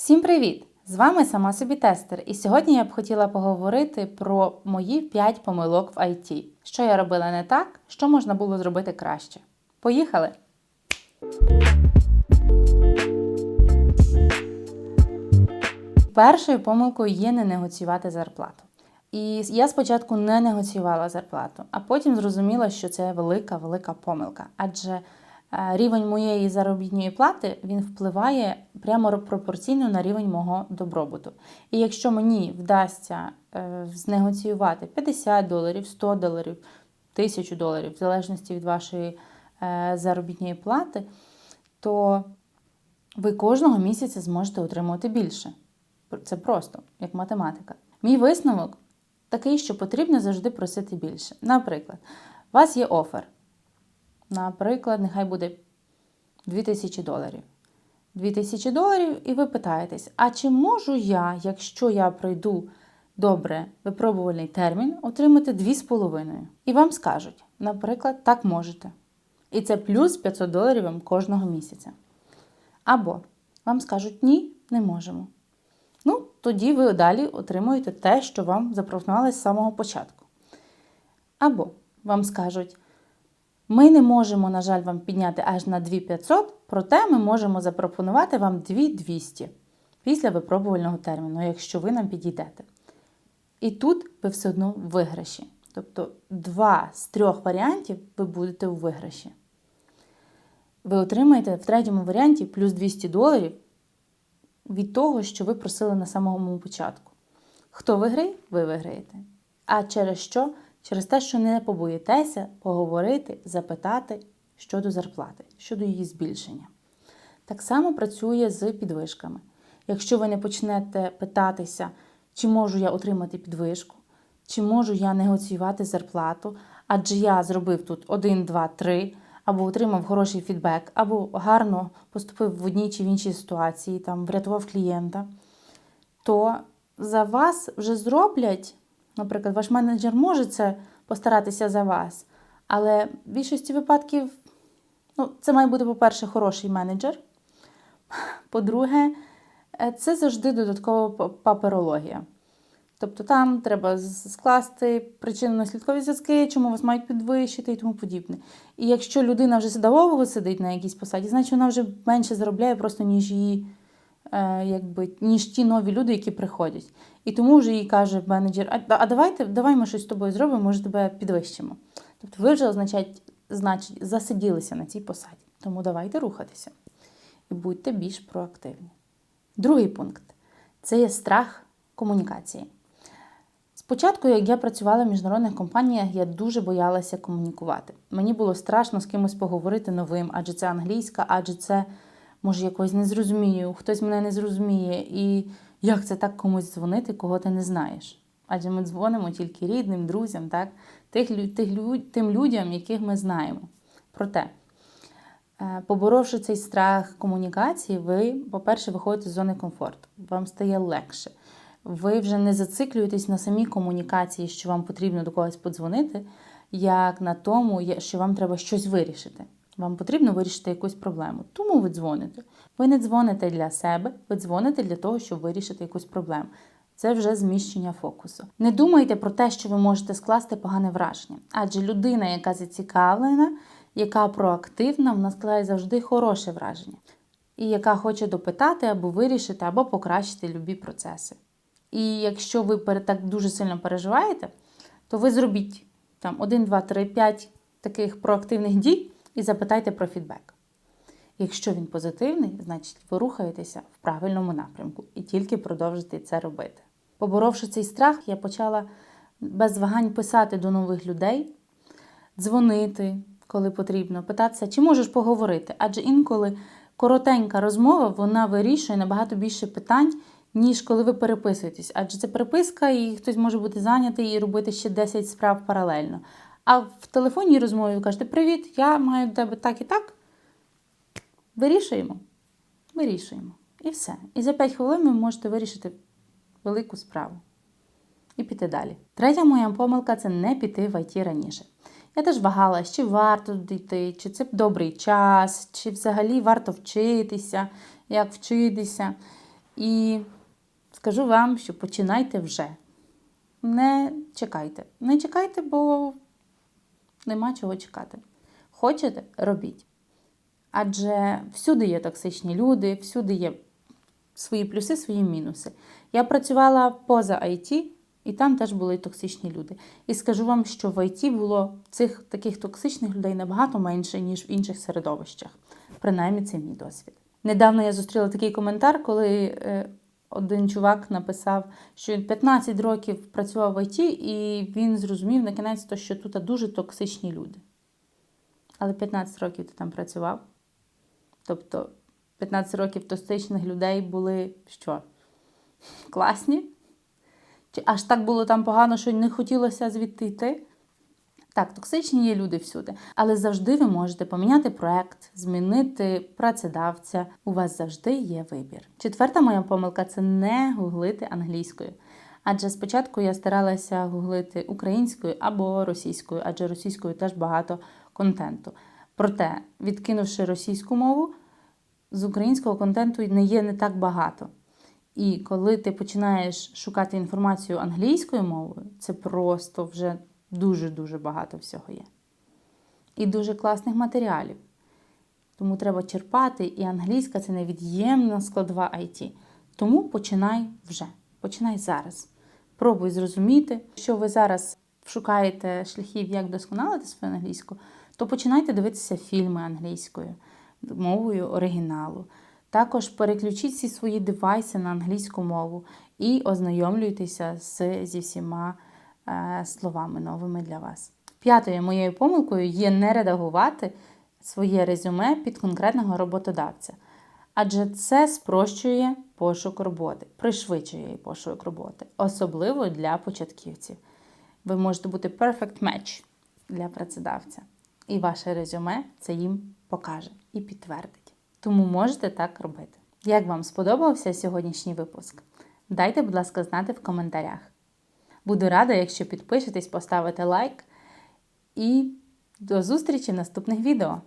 Всім привіт! З вами сама собі тестер, і сьогодні я б хотіла поговорити про мої 5 помилок в IT. Що я робила не так, що можна було зробити краще. Поїхали! Першою помилкою є не негоціювати зарплату. І я спочатку не негоціювала зарплату, а потім зрозуміла, що це велика, велика помилка. Адже е, рівень моєї заробітної плати він впливає прямо пропорційно на рівень мого добробуту. І якщо мені вдасться е, знегоціювати 50 доларів, 100 доларів, 1000 доларів, в залежності від вашої е, заробітної плати, то ви кожного місяця зможете отримувати більше. Це просто, як математика. Мій висновок такий, що потрібно завжди просити більше. Наприклад, у вас є офер. Наприклад, нехай буде 2000 доларів. 2000 доларів, і ви питаєтесь, а чи можу я, якщо я пройду добре випробувальний термін, отримати 2,5? І вам скажуть, наприклад, так можете. І це плюс 500 доларів вам кожного місяця. Або вам скажуть, ні, не можемо. Ну, тоді ви далі отримуєте те, що вам запропонували з самого початку. Або вам скажуть, ми не можемо, на жаль, вам підняти аж на 2500, проте ми можемо запропонувати вам 2200 після випробувального терміну, якщо ви нам підійдете. І тут ви все одно в виграші. Тобто два з трьох варіантів ви будете у виграші. Ви отримаєте в третьому варіанті плюс 200 доларів від того, що ви просили на самому початку. Хто виграє, ви виграєте. А через що? Через те, що не побоїтеся поговорити, запитати щодо зарплати, щодо її збільшення. Так само працює з підвишками. Якщо ви не почнете питатися, чи можу я отримати підвишку, чи можу я негоціювати зарплату, адже я зробив тут 1, 2, 3, або отримав хороший фідбек, або гарно поступив в одній чи в іншій ситуації, там врятував клієнта, то за вас вже зроблять, наприклад, ваш менеджер може це постаратися за вас, але в більшості випадків ну, це має бути, по-перше, хороший менеджер. По-друге, це завжди додаткова паперологія. Тобто там треба скласти причинно-наслідкові зв'язки, чому вас мають підвищити і тому подібне. І якщо людина вже довго сидить на якійсь посаді, значить вона вже менше заробляє просто, ніж її, е, якби, ніж ті нові люди, які приходять. І тому вже їй каже менеджер: а, а давайте, давай ми щось з тобою зробимо, може тебе підвищимо. Тобто ви вже означать, значить, засиділися на цій посаді. Тому давайте рухатися і будьте більш проактивні. Другий пункт це є страх комунікації. Спочатку, як я працювала в міжнародних компаніях, я дуже боялася комунікувати. Мені було страшно з кимось поговорити новим, адже це англійська, адже це, може, якось не зрозумію, хтось мене не зрозуміє. І як це так комусь дзвонити, кого ти не знаєш? Адже ми дзвонимо тільки рідним, друзям, так? Тих, тих, тим людям, яких ми знаємо. Проте, е, поборовши цей страх комунікації, ви, по-перше, виходите з зони комфорту, вам стає легше ви вже не зациклюєтесь на самій комунікації, що вам потрібно до когось подзвонити, як на тому, що вам треба щось вирішити. Вам потрібно вирішити якусь проблему. Тому ви дзвоните. Ви не дзвоните для себе, ви дзвоните для того, щоб вирішити якусь проблему. Це вже зміщення фокусу. Не думайте про те, що ви можете скласти погане враження. Адже людина, яка зацікавлена, яка проактивна, вона складає завжди хороше враження. І яка хоче допитати або вирішити, або покращити любі процеси. І якщо ви так дуже сильно переживаєте, то ви зробіть там 1, 2, 3, 5 таких проактивних дій і запитайте про фідбек. Якщо він позитивний, значить ви рухаєтеся в правильному напрямку і тільки продовжите це робити. Поборовши цей страх, я почала без вагань писати до нових людей, дзвонити, коли потрібно, питатися, чи можеш поговорити. Адже інколи коротенька розмова вона вирішує набагато більше питань, ніж коли ви переписуєтесь. Адже це переписка, і хтось може бути зайнятий і робити ще 10 справ паралельно. А в телефонній розмові ви кажете, привіт, я маю до тебе так і так. Вирішуємо. Вирішуємо. І все. І за 5 хвилин ви можете вирішити велику справу. І піти далі. Третя моя помилка це не піти в ІТ раніше. Я теж вагалася, чи варто йти, чи це добрий час, чи взагалі варто вчитися, як вчитися. І скажу вам, що починайте вже. Не чекайте. Не чекайте, бо нема чого чекати. Хочете робіть. Адже всюди є токсичні люди, всюди є свої плюси, свої мінуси. Я працювала поза IT, і там теж були токсичні люди. І скажу вам, що в IT було цих таких токсичних людей набагато менше, ніж в інших середовищах. Принаймні, це мій досвід. Недавно я зустріла такий коментар, коли е, один чувак написав, що він 15 років працював в IT, і він зрозумів на кінець, то, що тут дуже токсичні люди. Але 15 років ти там працював. Тобто 15 років токсичних людей були що? Класні? Чи аж так було там погано, що не хотілося звідти йти? Так, токсичні є люди всюди, але завжди ви можете поміняти проект, змінити працедавця. У вас завжди є вибір. Четверта моя помилка це не гуглити англійською. Адже спочатку я старалася гуглити українською або російською, адже російською теж багато контенту. Проте, відкинувши російську мову, з українського контенту не є не так багато. І коли ти починаєш шукати інформацію англійською мовою, це просто вже дуже-дуже багато всього є. І дуже класних матеріалів. Тому треба черпати, і англійська це невід'ємна складова IT. Тому починай вже. Починай зараз. Пробуй зрозуміти, що ви зараз шукаєте шляхів, як вдосконалити свою англійську, то починайте дивитися фільми англійською, мовою оригіналу. Також переключіть всі свої девайси на англійську мову і ознайомлюйтеся з, зі всіма словами новими для вас. П'ятою моєю помилкою є не редагувати своє резюме під конкретного роботодавця. Адже це спрощує пошук роботи, пришвидшує пошук роботи, особливо для початківців. Ви можете бути perfect match для працедавця. І ваше резюме це їм покаже і підтвердить. Тому можете так робити. Як вам сподобався сьогоднішній випуск? Дайте, будь ласка, знати в коментарях. Буду рада, якщо підпишетесь, поставите лайк. І до зустрічі в наступних відео!